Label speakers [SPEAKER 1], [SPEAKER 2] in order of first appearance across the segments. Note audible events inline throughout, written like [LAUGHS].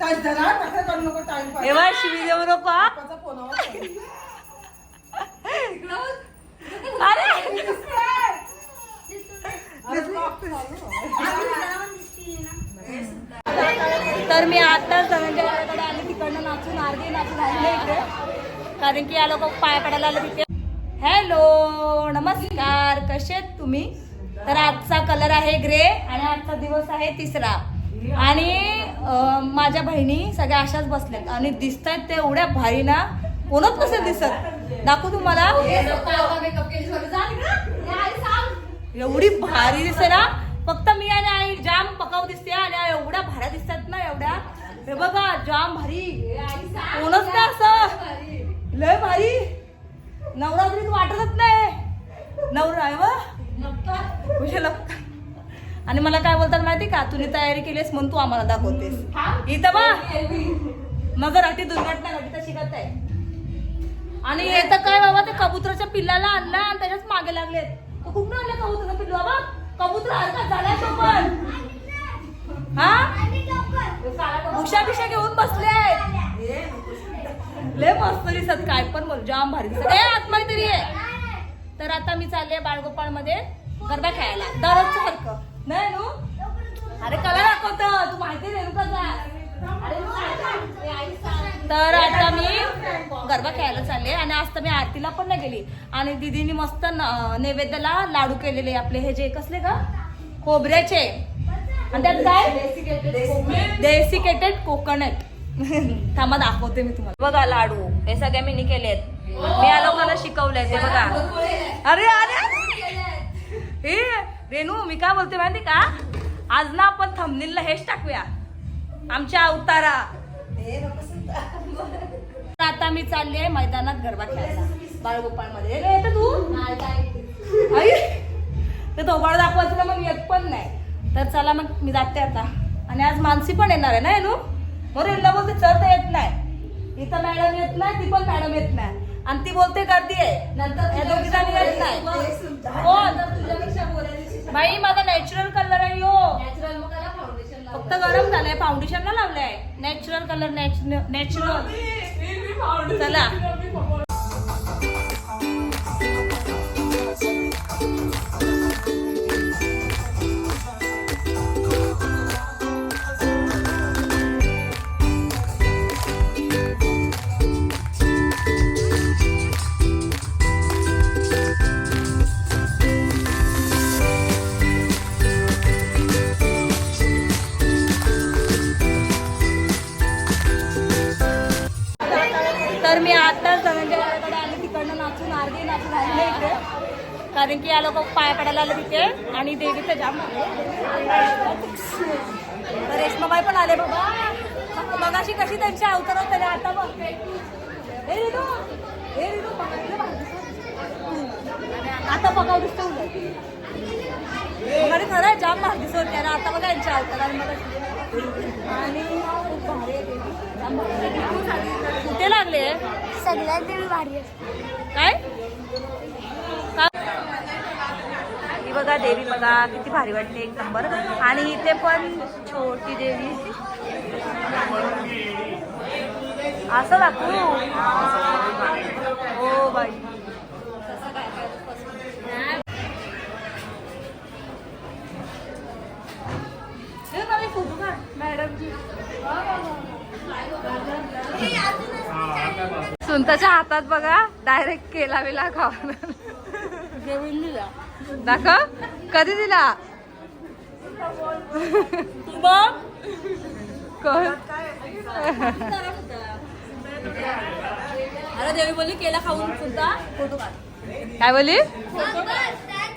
[SPEAKER 1] करू नको टाइम
[SPEAKER 2] बघ, शिवी देऊ नको हा. अरे! तर मी आताच धनंजयाकडे आले तिकडनं नाचून अर्धी नाचून आले इकडे. कारण की या लोक पाया पडायला आले तिथे. हॅलो नमस्कार. कसे आहेत तुम्ही? तर आजचा कलर आहे ग्रे आणि आजचा दिवस आहे तिसरा. आणि माझ्या बहिणी सगळ्या अशाच बसल्यात. आणि दिसत आहेत ते एवढ्या भारी ना. कोणच नसेल दिसत? दाखवू तुम्हाला. एवढी भारी दिसते ना. फक्त मी आणि आई जाम पकाव दिसते आणि एवढ्या भाऱ्या दिसतात ना एवढ्या. हे बघा जाम भारी. कोणच नाही असं. लय भारी. नवरात्रीत वाटतच नाही. नवरा आहे व. आणि मला काय बोलतात माहिती का? तुम्ही तयारी केलीस म्हणून तू आम्हाला दाखवतेस. इथं बा. मगर अटी दुर्घटना घडली तशी शिकत आहे आणि येतं काय बाबा ते कबुतराच्या पिल्लाला आणला आणि त्याच्याच मागे लागलेत. तो कुठून आणलं कबुतराचं पिल्लू? बाबा कबुतर हरकत झालाय तो पण हा? उषा पिशा घेऊन बसले आहेत लय मस्त दिसत काय पण बोल जाम भारी दिसत. ए आतमध्ये तरी आहे तर आता मी चालले बाळगोपाळमध्ये गरबा खेळायला. दररोजचं सारखं नाही नू. अरे कला दाखवत तू माहिती नाही तर आता मी गरबा खेळायला चालले आणि आज तर मी आरतीला पण नाही गेली. आणि दिदीने मस्त न- नैवेद्याला लाडू केलेले आपले हे जे कसले का खोबऱ्याचे. आणि त्यात काय? डेसिकेटेड कोकोनट थांबा दाखवते मी तुम्हाला. बघा लाडू. हे सगळे मी केलेत. मी आलो मला शिकवलंय ते बघा. अरे अरे! हे रेणू मी काय बोलते माहिती का? आज ना आपण थंबनीलला हेच टाकूया. आमच्या अवतारा. तर आता मी चालली आहे मैदानात गरबा खेळायला. बाळगोपाळमध्ये येतं तू? आई. ते धोबाळ दाखवायचं ना मग? येत पण नाही. तर चला मग मी जाते आता. आणि आज मानसी पण येणार आहे ना येणू बरं यांना बोलते चढ तर येत नाही. इथं मॅडम येत नाही ती पण मॅडम येत नाही. आणि ती बोलते गर्दी आहे. नंतर दोघी जणी येत नाही. कोण? बाई माझा नॅचरल कलर आहे यो फक्त गरम झालंय फाउंडेशन ना लावलंय. नॅचरल कलर नॅचरल चला. कारण की या लोक पाया पडायला आले तिथे आणि देवीचं जाम. तर रेश्माबाई पण आले बाबा. मगाशी कशी त्यांच्या अवतारात झाले आता बघ. हे हे. आता बघाव दिसतो मगाडी खरं आहे, जाम भाग दिसत होत्या ना आता बघा यांच्या अवतारात मग आणि खूप भारी. कुठे लागले?
[SPEAKER 3] सगळ्यात देवी भारी
[SPEAKER 2] काय? बघा देवी बघा किती भारी वाटते एक नंबर. आणि इथे पण छोटी देवी. असं दाखवू हो बाई. सुंताच्या हातात बघा डायरेक्ट केला विला खावा
[SPEAKER 1] जेवण दिला.
[SPEAKER 2] दाखव. कधी दिला? कोण?
[SPEAKER 1] अरे देवी बोलली केला खाऊन सुद्धा. फोटो काढ.
[SPEAKER 2] काय बोली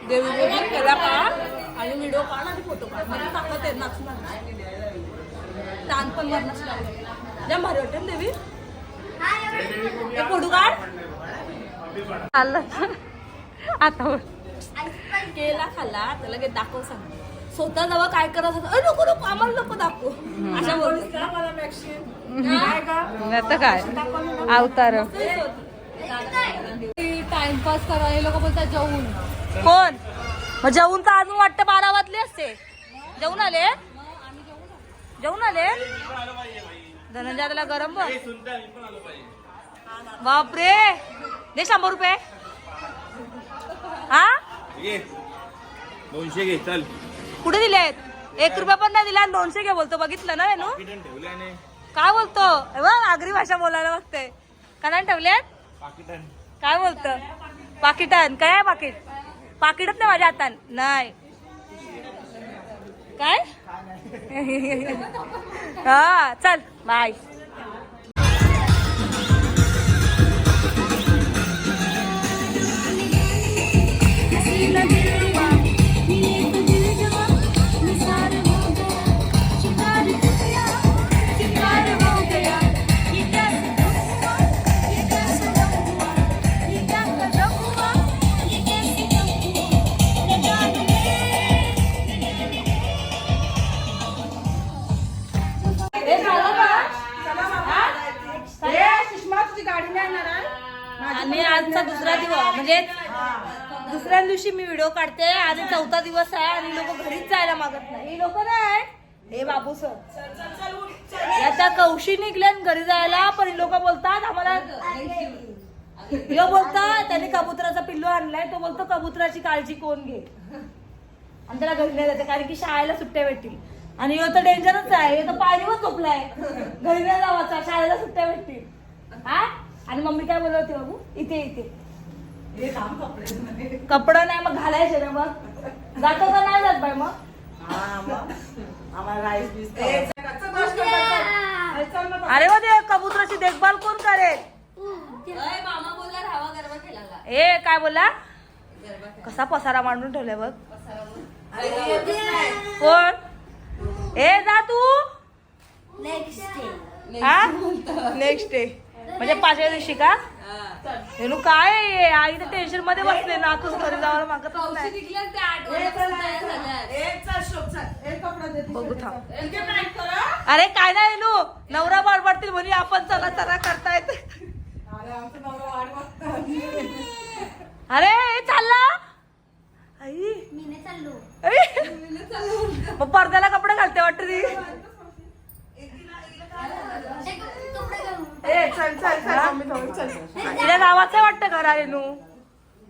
[SPEAKER 1] देवी बोलली केला काढ आणि व्हिडिओ काढ आणि फोटो काढ. मला आहे ताण पण जाम भारी वाटते ना देवी? एक फोटो काढ.
[SPEAKER 2] चाललं आता बोल.
[SPEAKER 1] केला खाल्ला त्याला लगेच दाखव सांग स्वतः जेव्हा काय करत होतं "अरे नको नको आम्हाला नको दाखव. अशा बोलते.
[SPEAKER 2] आता काय? अवतार.
[SPEAKER 1] टाइमपास करा हे लोक बोलतात जाऊन
[SPEAKER 2] कोण? मग जेवून तर अजून वाटतं बारा वाजले असते? जेवून आले? जेवून आले? धनंजय त्याला गरम बघ बापरे! दे शंभर रुपये. हा?
[SPEAKER 4] दोनशे घे चल.
[SPEAKER 2] कुठे दिलेत एक रुपया पण नाही दिला आणि दोनशे घे बोलतो. बघितलं ना
[SPEAKER 4] ठेवले आणि
[SPEAKER 2] काय बोलतो? आगरी भाषा बोलायला बघते. का नाही ठेवल्यात
[SPEAKER 4] पाकिटन.
[SPEAKER 2] काय बोलतो? पाकिटान. काय आहे पाकिट? पाकिटच नाही माझ्या हातात नाही. काय? [LAUGHS] हा चल. बाय आणि दिवशी मी व्हिडिओ काढते आणि चौथा दिवस आहे आणि लोक घरीच जायला मागत नाही. लोक नाही. हे बाबू सर. आता कौशी निघल्या घरी जायला पण लोक बोलतात आम्हाला यो बोलता त्याने कबुतराचा पिल्लू आणलाय तो बोलतो कबुतराची काळजी कोण घे आणि त्याला घरी नाही जाते कारण की शाळेला सुट्ट्या भेटतील. आणि यो तर डेंजरच आहे यो तर पाणीवर झोपलाय. घरी नाही जावाचा शाळेला सुट्ट्या भेटतील. हा? आणि मम्मी काय बोलवते बाबू? इथे इथे. कपडा नाही मग घालायचे ना मग? जातो का नाही जात बाई मग? अरे वा ते कबुतराची देखभाल कोण करेल?
[SPEAKER 1] बोलला
[SPEAKER 2] ए काय बोला कसा पसारा मांडून ठेवलाय बघ. कोण ए जा तू. हा? नेक्स्ट डे म्हणजे पाचव्या दिवशी का? हेनू काय आहे? आई तर टेन्शनमध्ये बसले ना. तूच घरी जायला मागत नाही. बघू थांब. अरे काय नाही नू नवरा बडबडतील म्हणे आपण चला चला करतायत. अरे हे चालला. आई. आई. मग पडद्याला कपडे घालते वाटत ती ए चल चल चल तिला जावाचं वाटतं घरा रेनू?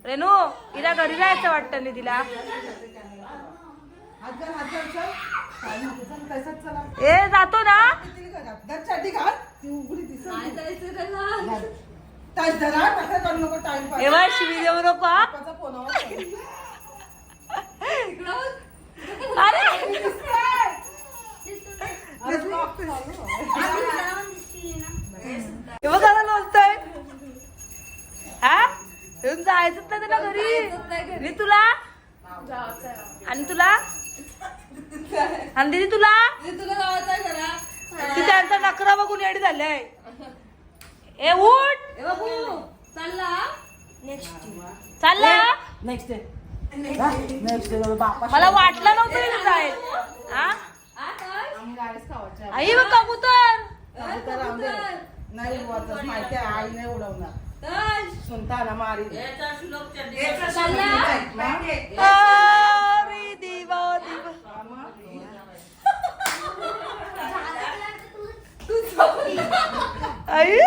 [SPEAKER 2] रेनू तिला घरी जायचं वाटतं नाही तिला. ए जातो ना. एव्हा शिवी देऊ नको अरे! बोलतोय हा? जायचं नाही तुला घरी. मी तुला? आणि तुला? आणि दिदी तुला? ती त्यांचा नकरा बघून एडी झालंय. ए उठ.
[SPEAKER 1] चालला?
[SPEAKER 2] चालला?
[SPEAKER 5] नेक्स्ट
[SPEAKER 2] मला वाटलं नव्हतं जाईल आई बघ कबूतर.
[SPEAKER 5] नाही उडवतच माहिती आहे आई नाही उडवणार.
[SPEAKER 1] तर?
[SPEAKER 5] सुनता ना मारी
[SPEAKER 2] देवा देवा. आई?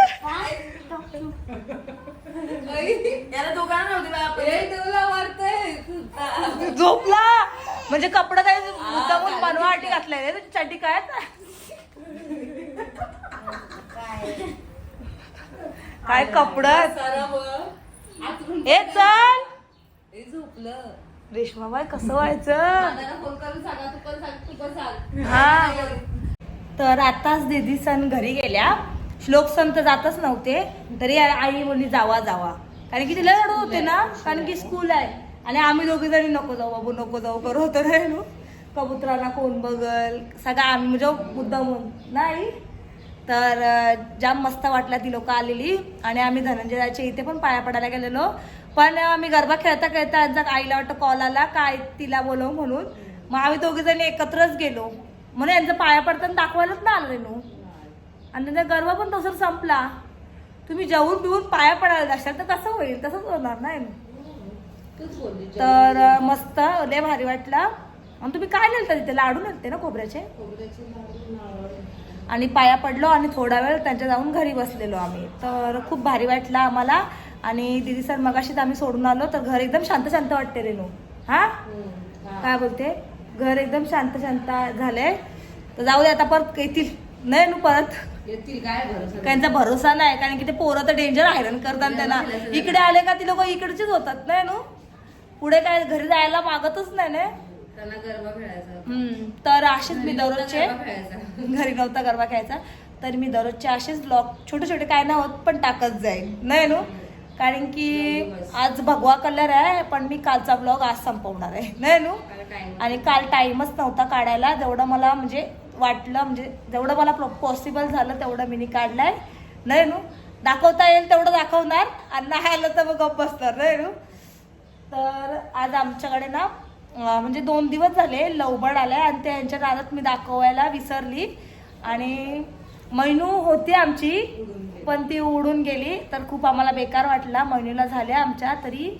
[SPEAKER 2] झोपला. म्हणजे कपडा काय मुद्दामून बनवाटी घातलाय तुझी चड्डी काय काय कपडा? ए चल.
[SPEAKER 1] झोपलं.
[SPEAKER 2] रेशमाबाई कसं व्हायचं? हा. तर आताच दीदी सण घरी गेल्या. श्लोक सण तर जातच नव्हते. तरी आई बोलली जावा जावा. कारण की तिला रडू होते ना. कारण की स्कूल आहे. आणि आम्ही दोघे जणी नको जाऊ बाबू नको जाऊ करत होतो कबुतराला कोण बघल? सगळं आम्ही म्हणजे मुद्दा म्हणून नाही. तर जाम मस्त वाटला ती लोक आलेली आणि आम्ही धनंजयाच्या इथे पण पाया पडायला गेलेलो. पण मी गरबा खेळता खेळता यांचा आईला वाटतं कॉल आला काय तिला बोलव म्हणून मग आम्ही दोघे जणी एकत्रच गेलो. म्हणून यांचं पाया पडताना दाखवायलाच ना आलं रेनू आणि त्यांचा गरबा पण तसंच संपला. तुम्ही जेवून बिवून पाया पडायला जाशाल तर कसं होईल? तसंच होणार नाही तर मस्त लय भारी वाटला. आणि तुम्ही काय नेलता तिथे? लाडू नेलते ना खोबऱ्याचे? आणि पाया पडलो आणि थोडा वेळ त्यांच्या जाऊन घरी बसलेलो आम्ही. तर खूप भारी वाटलं आम्हाला. आणि दिदी सर मगाशीच आम्ही सोडून आलो तर घर एकदम शांत शांत वाटते रेनू. हा? काय बोलते? घर एकदम शांत शांत झालंय. तर जाऊ दे आता परत येतील. नाही नू परत? त्यांचा भरोसा नाही कारण की ते पोरं तर डेंजर हैराण करतात त्यांना. इकडे आले का ती लोक इकडचीच होतात नाही नू पुढे काय घरी जायला मागतच नाही ना तर असेच मी दररोजचे घरी नव्हता गरबा खेळायचा. तर मी दररोजचे असेच ब्लॉग छोटे छोटे काय नाही होत पण टाकत जाईल नाही नू? कारण की आज भगवा कलर आहे पण मी कालचा ब्लॉग आज संपवणार आहे. नाही नू? आणि काल टाइमच नव्हता काढायला. जेवढं मला म्हणजे वाटलं म्हणजे जेवढं मला पॉसिबल झालं तेवढं मी काढलाय. नाही नू? दाखवता येईल तेवढं दाखवणार. आणि नाही आलं तर मग गप्प बसणार. नाही नू? तर आज आमच्याकडे ना म्हणजे दोन दिवस झाले लवबड आलाय आणि त्यांच्या नादात मी दाखवायला विसरली. आणि मैनू होती आमची पण ती उडून गेली. तर खूप आम्हाला बेकार वाटला. मैनूला झाल्या आमच्या तरी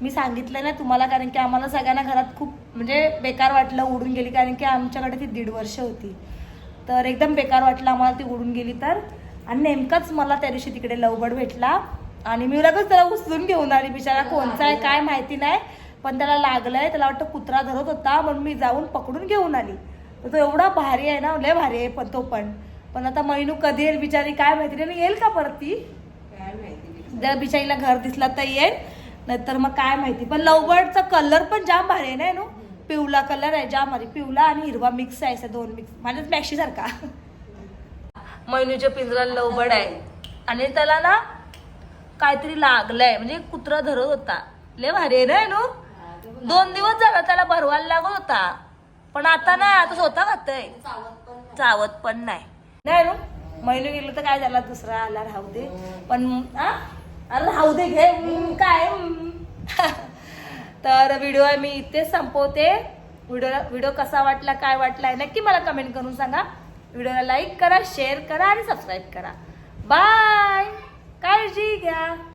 [SPEAKER 2] मी सांगितलं नाही तुम्हाला कारण की आम्हाला सगळ्यांना घरात खूप म्हणजे बेकार वाटलं उडून गेली कारण की आमच्याकडे ती दीड वर्ष होती. तर एकदम बेकार वाटलं आम्हाला ती उडून गेली तर. आणि नेमकाच मला त्या दिवशी तिकडे लवबड भेटला. आणि मी लगेच त्याला उचलून घेऊन आली बिचारा कोणचा आहे काय माहिती नाही. पण त्याला लागलंय त्याला वाटतं कुत्रा धरत होता म्हणून मी जाऊन पकडून घेऊन आली. तर तो एवढा भारी आहे ना लय भारी आहे पण तो पण. पण आता मैनू कधी येईल बिचारी काय माहिती नाही येईल का परत ती? जर बिचारीला घर दिसला तर येईल नाहीतर मग काय माहिती. पण लवबर्डचा कलर पण जाम भारी आहे ना नो? पिवला कलर आहे जाम भारी. पिवला आणि हिरवा मिक्स आहे असं दोन मिक्स माझ्याच मॅक्शी सारखा. मैनूच्या पिंजरा लवबड आहे. आणि त्याला ना काहीतरी लागलंय म्हणजे कुत्रा धरत होता. लय भारी आहे ना नो? दोन दिवस झाला त्याला भरवायला लागत होता. पण आता ना आता स्वतः खातय. चावत पण नाही. नाही नो महिने गेलो तर काय झाला? दुसरा आला राहू दे. पण आ? अरे राहू दे घे. काय? [LAUGHS] तर व्हिडिओ मी इथेच संपवते. व्हिडिओ व्हिडिओ कसा वाटला काय वाटला नक्की मला कमेंट करून सांगा. व्हिडिओला लाईक करा शेअर करा आणि सबस्क्राईब करा. बाय काळजी घ्या.